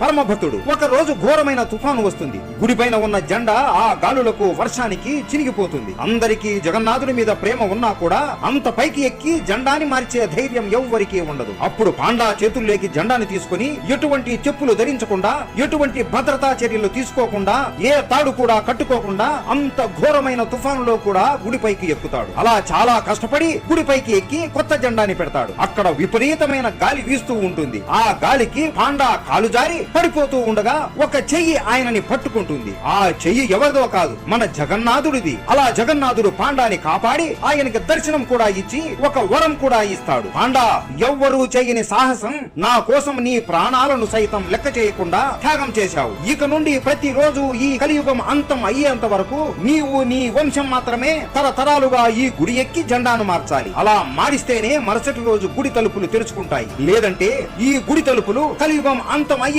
పరమ భక్తుడు ఒక రోజు ఘోరమైన తుఫాను వస్తుంది. గుడిపైన ఉన్న జెండా ఆ గాలులకు వర్షానికి చినిగిపోతుంది. అందరికీ జగన్నాథుని మీద ప్రేమ ఉన్నా కూడా అంత పైకి ఎక్కి జెండాని మార్చే ధైర్యం ఎవ్వరికీ ఉండదు. అప్పుడు పాండా చేతుల్లోకి జెండాని తీసుకుని ఎటువంటి చెప్పులు ధరించకుండా ఎటువంటి భద్రతా చర్యలు తీసుకోకుండా ఏ తాడు కూడా కట్టుకోకుండా అంత ఘోరమైన తుఫానులో కూడా గుడిపైకి ఎక్కుతాడు. అలా చాలా కష్టపడి గుడిపైకి ఎక్కి కొత్త జెండాని పెడతాడు. అక్కడ విపరీతమైన గాలి వీస్తూ ఉంటుంది. ఆ గాలికి పాండా కాలుజా జారి పడిపోతూ ఉండగా ఒక చెయ్యి ఆయనని పట్టుకుంటుంది. ఆ చెయ్యి ఎవరిదో కాదు మన జగన్నాథుడిది. అలా జగన్నాథుడు పాండాని కాపాడి ఆయనకి దర్శనం కూడా ఇచ్చి ఒక వరం కూడా ఇస్తాడు. పాండా ఎవ్వరూ చేయని సాహసం నా కోసం నీ ప్రాణాలను సైతం లెక్క చేయకుండా త్యాగం చేశావు. ఇక నుండి ప్రతిరోజు ఈ కలియుగం అంతం అయ్యేంత వరకు నీవు నీ వంశం మాత్రమే తరతరాలుగా ఈ గుడి ఎక్కి జెండాను మార్చాలి. అలా మారిస్తేనే మరుసటి రోజు గుడి తలుపులు తెరుచుకుంటాయి. లేదంటే ఈ గుడి తలుపులు కలియుగం అంతం అయ్యే